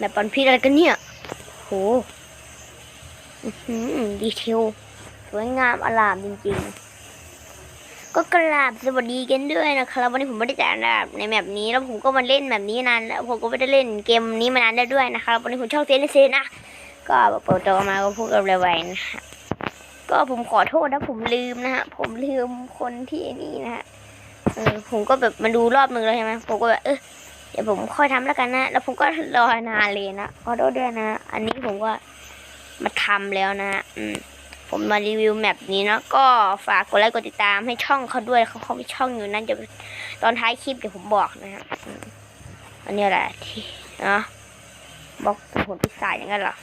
แบบปันพิษอะไรกันเนี่ย โหดีเทลสวยงามอลามจริงๆ ก็กราบสวัสดีกันด้วยนะครับวันนี้ผมไม่ได้จ่ายนะครับในแบบนี้แล้วผมก็มาเล่นแบบนี้นานแล้วผมก็ไม่ได้เล่นเกมนี้มานานแล้วด้วยนะครับวันนี้ผมชอบเซนเซนนะก็เปิดตัวมาก็พูดกับเรไว้นะฮะก็ผมขอโทษนะผมลืมนะฮะผมลืมคนที่นี่นะฮะเออผมก็แบบมาดูรอบหนึ่งแล้วใช่ไหมผมก็แบบเออ เดี๋ยวผมค่อยทำแล้วกันนะ แล้วผมก็รอนานเลยนะขอโทษด้วยนะ อันนี้ผมก็มาทำแล้วนะ อืม ผมมารีวิวแมปนี้นะ ก็ฝากกดไลค์กดติดตามให้ช่องเขาด้วยเขาเขามีช่องอยู่นั่นจะตอนท้ายคลิปเดี๋ยวผมบอกนะฮะอันนี้แหละที่เนาะบอกผลพิศาจอย่างนั้นเหรอ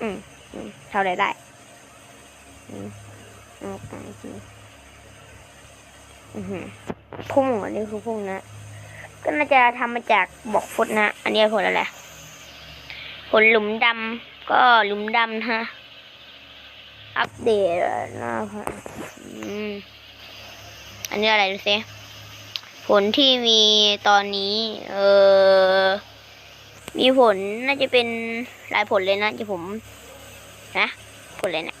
อืมอืมเท่าไรได้ อืมอืม พุ่งอันนี้คือพุ่งนะ ก็น่าจะทำมาจากบอกฟุตนะ อันนี้ผลอะไรผลหลุมดำก็หลุมดำนะฮะ อัปเดตนะครับอันนี้อะไรดูสิผลที่มีตอนนี้ เออมีผลน่าจะเป็นหลายผลเลยนะที่ผม นะ ผลอะไรเนะี่ย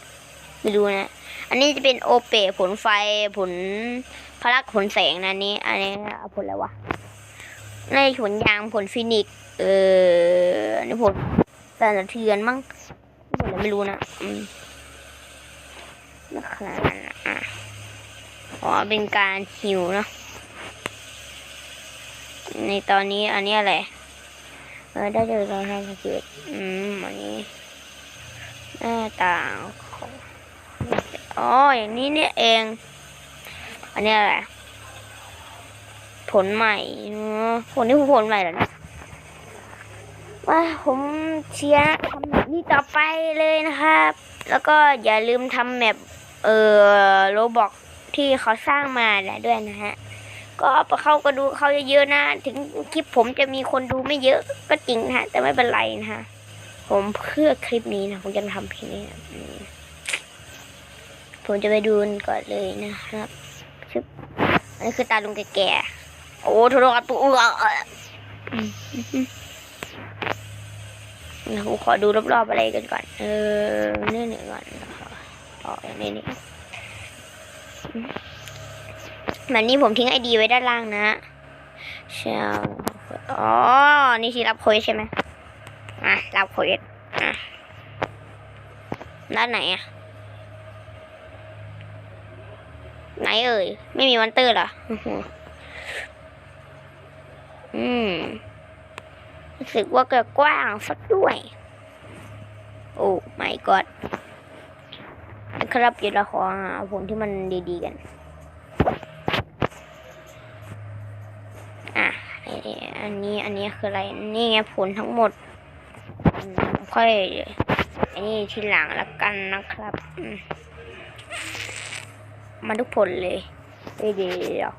ไม่รู้นะ อันนี้จะเป็นโอเปผลไฟผลพลักผลแสงนะอันนี้ อันนี้เอาผลอะไรวะในผลยางผลฟินิกเอออันนี้ผลสั่สะเทือนมั้งผลอะไรไม่รู้นะอืมนะครอะอ๋อเป็นการหิวเนาะในตอนนี้อันนี้อะไรเออได้เจอเราทำสกิลอืมอันนี้หน้าต่าง อ๋อ อย่างนี้เนี่ยเอง อันนี้อะไร ผลใหม่เนอะผลนี่คือผลใหม่เหรอนี่ยว่าผมเชียร์ทำแบบนี้ต่อไปเลยนะครับ แล้วก็อย่าลืมทำแบบเออโรบอกที่เขาสร้างมาแหละด้วยนะฮะ ก็เข้าก็ดูเขาเยอะๆนะ ถึงคลิปผมจะมีคนดูไม่เยอะก็จริงนะฮะ แต่ไม่เป็นไรนะฮะ ผมเพื่อคลิปนี้นะ ผมจะทำคลิปนี้นะ ผมจะไปดูกันก่อนเลยนะครับชึบอันนี้คือตาลุงแก่ๆโอ้โทรศัพท์ตัวอ้วกอืมอืมอืมเดี๋ยวผมขอดูรอบๆอะไรกันก่อน เออนี่หนึ่งก่อนนะคะอ๋ออย่างนี้นี่มแบบนี้ผมทิ้งไอดีไว้ด้านล่างนะเชลอ๋อ นี่ที่รับโค้ดใช่ไหมอะ รับโค้ดอะด้านไหนอะ ไหน เอ่ย ไม่มีวันเตอร์เหรออื้อหืออืมรู้สึกว่าจะกว้างสักด้วย โอ้ไม่กอดนะครับเดี๋ยวเราขอหาผลที่มันดีๆกัน อะอันนี้อันนี้คืออะไร นี่ไงผลทั้งหมด ค่อย อันนี้ทีหลังละกันนะครับอื มาทุกผลเลยเดี๋ยวเดียว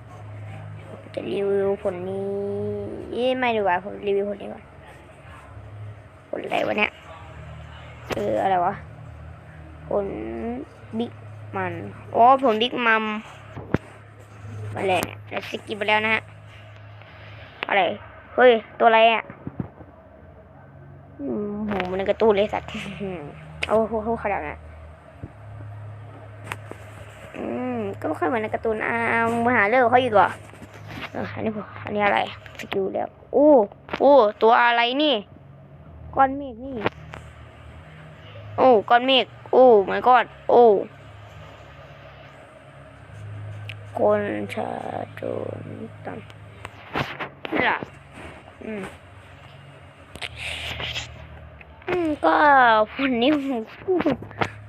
จะรีวิวผลนี้ไม่ดีกว่าผมรีวิวผลนี้ก่อนผลอะไรวะเนี่ยเอออะไรวะผลบิ๊กมันอ๋อผลบิ๊กมัมมาเลยเนี่ยเราสกิปไปแล้วนะฮะอะไรเฮ้ยตัวอะไรอะอืมโหมันในกร์ตูนเลยสัตว์อืมเอาหโหขนาดนั้นอืม ก็ไม่ค่อยเหมือนในการ์ตูนอ่ามาหาเรื่องเขาอีกเหรออันนี้อันนี้อะไรสกิลแล้วโอ้โอ้ตัวอะไรนี่ก้อนเมฆนี่ โอ้ก้อนเมฆโอ้ไม่ก้อนโอ้คนชาโจนตันนี่ล่ะอืมอืมก็ผลนี้ผม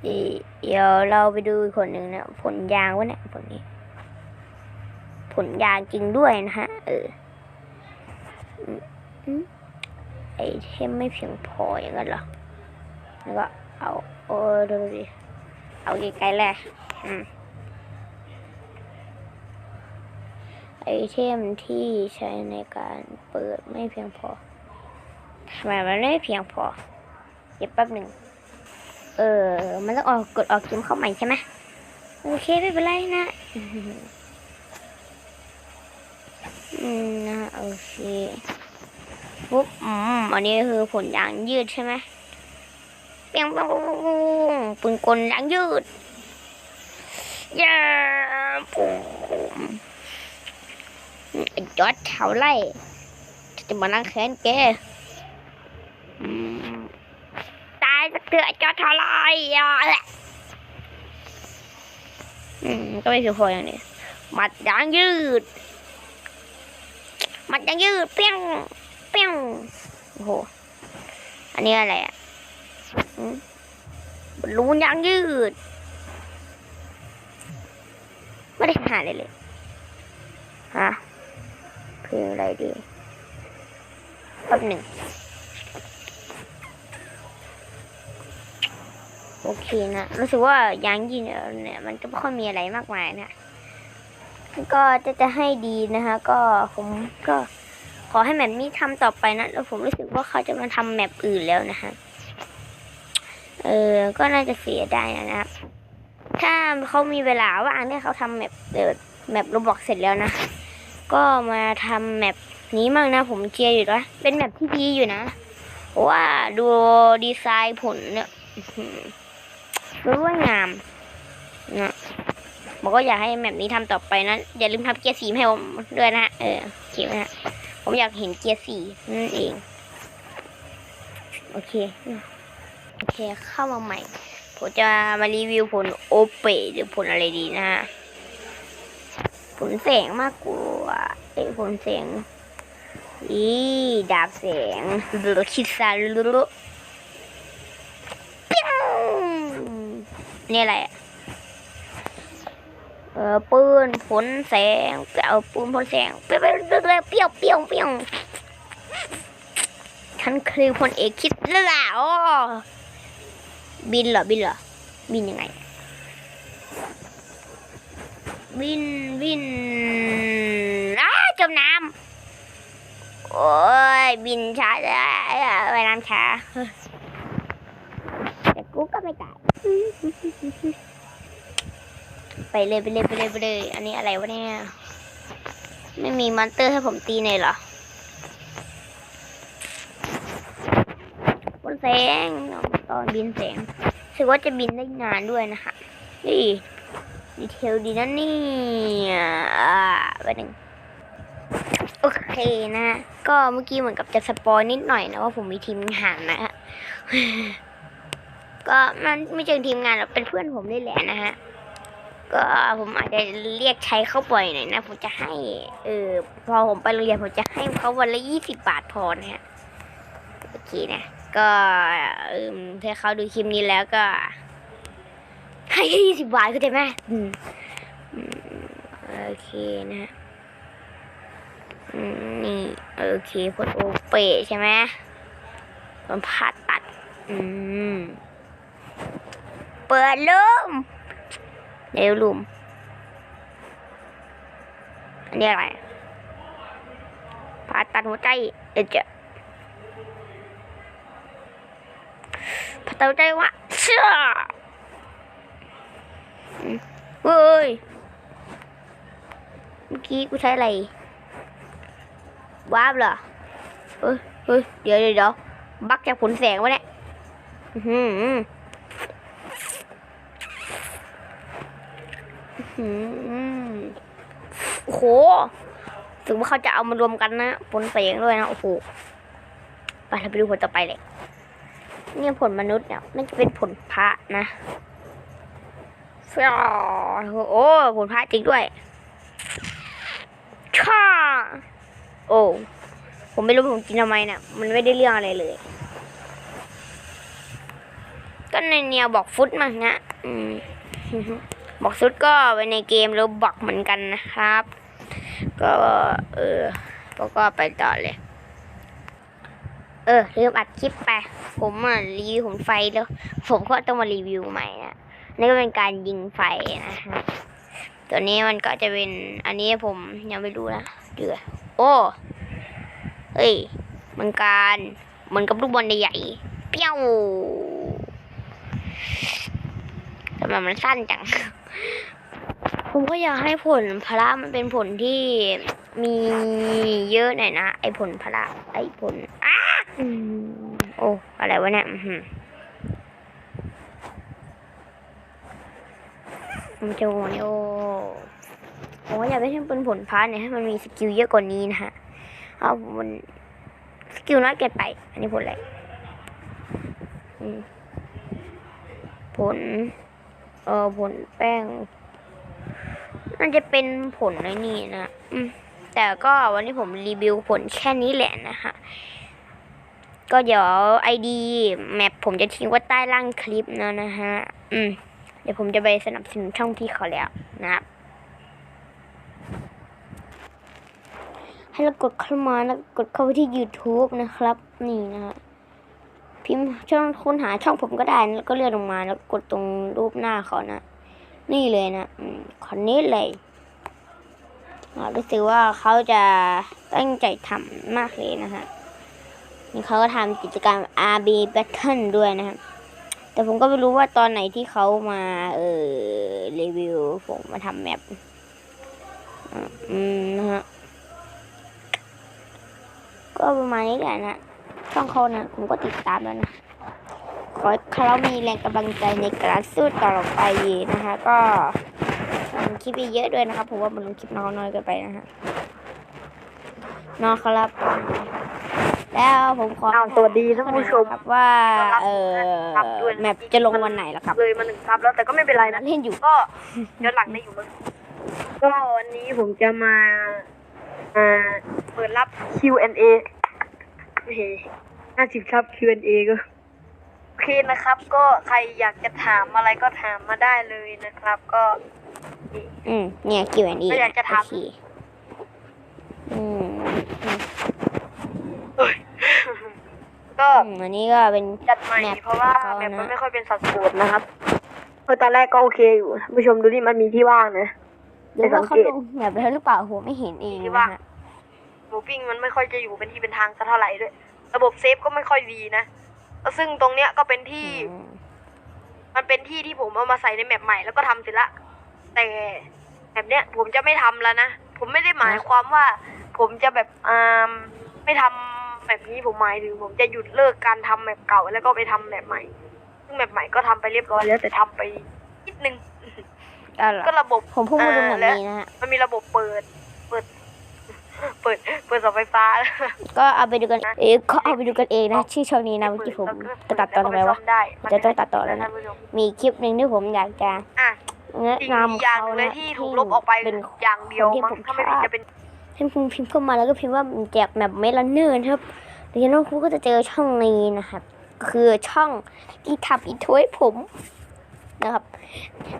เดี๋ยวเราไปดูอีกคนหนึ่งนะผลยางวะเนี่ยผลนี้ ผลยางจริงด้วยนะฮะ เอออืมไอเทมไม่เพียงพออย่างนั้นเหรอ แล้วก็เอาโอ้ดูดิเอาไกลๆแหละอืมไอเทมที่ใช้ในการเปิดไม่เพียงพอทำไมมันไม่เพียงพอ เดี๋ยวแป๊บหนึ่ง เออ มันต้องออกกดออกเกมเข้าใหม่ใช่ไหมโอเคไม่เป็นไรนะอืมนะโอเคปุ๊บอืมอันนี้คือผลยางยืดใช่ไหมเปียงปียงปุ้งปุ้งปุ้งปืนกลยางยืดยาปุ๊มจอดเท่าไรจะมานั่งแค้นแก เธอจอดเท่าไรอะอืมก็ไม่คือพออย่างนี้มัดยางยืด มัดยางยืดเปี้ยงเปี้ยงโอ้โห อันนี้อะไรอะอืมบอลลูนยางยืด ไม่ได้หาเลยเลยฮะเพลงอะไรดีแป๊บหนึ่ง โอเคนะรู้สึกว่ายางยืดเนี่ยมันก็ไม่ค่อยมีอะไรมากมายนะก็จะจะให้ดีนะคะ ก็ผมก็ขอให้แมปนี้ทำต่อไปนะแล้วผมรู้สึกว่าเขาจะมาทำแมปอื่นแล้วนะฮะเออก็น่าจะเสียได้นะครับ ถ้าเขามีเวลาว่างเนี่ยเขาทำแมปเออแมปโรบอกเสร็จแล้วนะ ก็มาทำแมปนี้มั่งนะ ผมเชียร์อยู่นะเป็นแมปที่ดีอยู่นะ เพราะว่าดูดีไซน์ผลเนี่ย อื้อหือรู้ว่างามนะบอกว่าอยากให้แมปนี้ทำต่อไปนะอย่าลืมทำเกียร์สีให้ผมด้วยนะเออโอเคไหมฮะผมอยากเห็นเกียร์สีนั่นเอง โอเคโอเคเข้ามาใหม่ ผมจะมารีวิวผลโอเปหรือผลอะไรดีนะฮะผลแสงมากกว่าเอ้ผลแสงอีดาบแสงหรือคิดซาลุลุเปิ้ว นี่อะไรอะเออปืนผลแสงเอาปืนผลแสงเปรี้ยวเปรี้ยวเปรี้ยวเปรี้ยวเปี้ยวเปี้ยวฉันคือพลเอกคิดแล้วล่ะอ๋อบินเหรอบินเหรอบินยังไงบินบินอ้าจมน้ำโอ้ยบินช้าเลยไปน้ำช้าแต่กูก็ไม่ตาย ไปเลยไปเลยไปเลยไปเลย อันนี้อะไรวะเนี่ย ไม่มีมอนเตอร์ให้ผมตีเลยเหรอบนแสงตอนบินแสงรู้สึกว่าจะบินได้นานด้วยนะคะ นี่ดีเทลดีนะนี่อ่าไปหนึ่งโอเคนะ ก็เมื่อกี้เหมือนกับจะสปอยนิดหน่อยนะว่าผมมีทีมงานนะฮะ ก็มันไม่เชิงทีมงานหรอกเป็นเพื่อนผมนี่แหละนะฮะ ก็ผมอาจจะเรียกใช้เขาบ่อยหน่อยนะ ผมจะให้ เออ พอผมไปโรงเรียนผมจะให้เขาวันละยี่สิบบาทพอนะฮะ โอเคนะ ก็เออถ้าเขาดูคลิปนี้แล้วก็ ให้ยี่สิบบาทเข้าใจไหมอืมโอเคนะนี่โอเคพดโอเปใช่ไหมมันผ่าตัด อืม เปิดลุมเร็วลุมอันนี้อะไรผ่าตัดหัวใจเดี๋ยวจผ่าตัดหัวใจวะเชื่ออเฮ้ยเมื่อกี้กูใช้อะไรวาบเหรอเฮ้ยเฮ้ยเดี๋ยวเดี๋ยวบักจากผลแสงวะเนี่ยอื้อหืออื้อหือ โอ้โห ถึงว่าเขาจะเอามารวมกันนะผลแสงด้วยนะ โอ้โห ไปเราไปดูผลต่อไปเลย เนี่ยผลมนุษย์เนี่ยน่าจะเป็นผลพระนะฟ้โอ้ผลพระจริงด้วยช่าโอ้ ผมไม่รู้ผมกินทำไมเนี่ย มันไม่ได้เรื่องอะไรเลย ก็ในแนวบอกฟุตมั้งนะอืม บอกฟุตก็ไปในเกมแล้วบอกเหมือนกันนะครับ ก็เออแล้วก็ไปต่อเลย เออลืมอัดคลิปไป ผมอะรีวิวผลไฟแล้ว ผมก็ต้องมารีวิวใหม่นะนี่ก็เป็นการยิงไฟนะฮะตัวนี้มันก็จะเป็นอันนี้ผมยังไม่รู้นะเดือโอ้เฮ้ยมันการเหมือนกับลูกบอลใหญ่เปี้ยวทำไมมันสั้นจัง ผมก็อยากให้ผลพละมันเป็นผลที่มีเยอะหน่อยนะ ไอผลพละไอผลอ้าโอ้อะไรวะเนี่ยอืมันจะโมโอโอ้อยากได้ให้เป็นผลพาเนี่ยให้มันมีสกิลเยอะกว่านี้นะฮะเอามันสกิลน้อยเกินไป อันนี้ผลอะไรผล เออผลแป้งน่าจะเป็นผลในนี่นะแต่ก็วันนี้ผมรีวิวผลแค่นี้แหละนะคะก็เดี๋ยวไอดีแมปผมจะทิ้งไว้ใต้ล่างคลิปนะนะฮะ อืม เดี๋ยวผมจะไปสนับสนุนช่องพี่เขาแล้วนะครับให้เรากดเข้ามาแล้วกดเข้าไปที่ YouTube นะครับ นี่นะฮะ พิมพ์ช่องค้นหาช่องผมก็ได้นะแล้วก็เลื่อนลงมาแล้วกดตรงรูปหน้าเขานะ นี่เลยนะอืมคนนี้เลยรู้สึกว่าเขาจะตั้งใจทำมากเลยนะฮะนี่เขาก็ทำกิจกรรม RB Battle ด้วยนะครับแต่ผมก็ไม่รู้ว่าตอนไหนที่เขามาเออรีวิวผมมาทำแมปอืมนะฮะก็ประมาณนี้แหละนะ ช่องเขานะผมก็ติดตามแล้วนะ ขอให้เขามีแรงกำลังใจในการสู้ต่อไปนะคะ ก็ลงคลิปเยอะๆด้วยนะครับผมว่ามันลงคลิปน้อยน้อยเกินไปนะฮะนอนครับ แล้วผมขออ้าวสวัสดีท่านผู้ชมครับว่า เออครับด้วยแมปจะลงวันไหนล่ะครับเลยมาหนึ่งซับแล้วแต่ก็ไม่เป็นไรนะเล่นอยู่ก็ย้อนหลังได้อยู่มั้งก็วันนี้ผมจะมาอ่าเปิดรับ Q&A เฮ้ ห้าสิบซับ Q&A ก็โอเคนะครับ ก็ใครอยากจะถามอะไรก็ถามมาได้เลยนะครับ ก็อืม เนี่ย Q&A ก็อยากจะถาม โอเคอืมอืมก็อืมอันนี้ก็เป็น จัดใหม่แมปเพราะว่าเขาแมปนะมันไม่ค่อยเป็นสัดส่วนนะครับเพราะตอนแรกก็โอเคอยู่ท่านผู้ชมดูนี่มันมีที่ว่างนะ เดี๋ยวว่าสัเขางเกตลงแบบแล้วหรือเปล่าผมไม่เห็นเองที่นะว่าฮะหมูปิ้งมันไม่ค่อยจะอยู่เป็นที่เป็นทางสักเท่าไหร่ด้วย ระบบเซฟก็ไม่ค่อยดีนะแล้วซึ่งตรงเนี้ยก็เป็นที่อืมมันเป็นที่ที่ผมเอามาใส่ในแมปใหม่แล้วก็ทำเสร็จละ แต่แบบเนี้ยผมจะไม่ทำแล้วนะ ผมไม่ได้หมายความว่า ผมจะแบบอ่าไม่ทำแบบนี้ผมหมายถึงผมจะหยุดเลิกการทำแมปเก่า แล้วก็ไปทำแมปใหม่ ซึ่งแมปใหม่ก็ทำไปเรียบร้อยแล้วแต่ทำไปนิดนึงก็เหรอก็ระบบผมเพิ่งมาดูแบบและนี้นะฮะมันมีระบบเปิด เปิดเปิดเปิดเสาไฟฟ้าก็เอาไปดูกันเองก็เอาไปดูกันเองนะชื่อช่องนี้นะเมื่อกี้ผมจะตัดต่อทำไมวะได้จะต้องตัดต่อแล้วนะท่าผู้ชมมีคลิปหนึ่งที่ผมอยากจะอะแนะสิ่งนำอย่างเขาเลยนะที่ถูกลบออกไปเป็นอย่างเดียวคนที่มั้งผมถ้าไม่ชผิอดบจะเป็นให้คุณพิมพ์เข้ามาแล้วก็พิมพ์ว่าแจกแบบเมลานเนอร์นะครับเดี๋ยวน้องครูก็จะเจอช่องนี้นะครับคือช่องที่ทำอีทวยผมนะครับ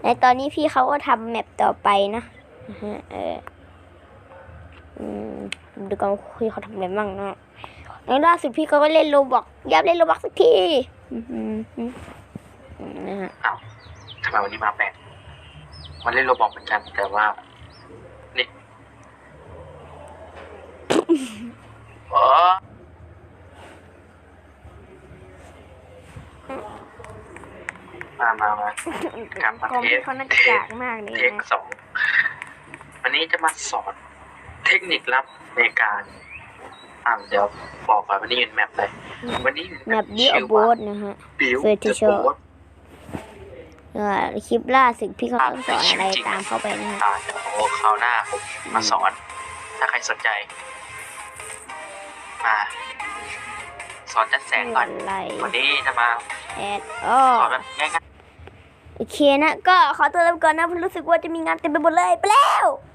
ในตอนนี้พี่เขาก็ทำแมปต่อไปนะนะฮะเอออืม ดูกันว่าพี่เขาทำอะไรบ้างนะในล่าสุดพี่เขาก็เล่นโรบอกยับเล่นโรบอกสักทีอืมอืมอืมอืมนะฮะอ้าวทำไมวันนี้มาแปลกมันเล่นโรบอกเหมือนกัน แต่ว่า นี่เออมามามาครับกองพี่เขาน่าจะกากมากเลยเทคนะสองวันนี้จะมาสอน เทคนิคลับในการอ่าเดี๋ยวบอกก่อนวันนี้อยู่ในแมปเลยวันนี้อยู่ในแมปดิโอโบสนะฮะบิว Vertical เออคลิปล่าสุดพี่เขาก็สอนอะไรตามเข้าไปนะฮะอ่าเดี๋ยวคราวหน้าผมมาสอน ถ้าใครสนใจ มา สอนจัดแสงก่อนอะไรวันนี้จะมาแอดอ๋อสอนแบบง่ายโอเคนะ ก็ขอตัวลาไปก่อนนะผมรู้สึกว่าจะมีงานเต็มไปหมดเลยไปแล้วๆ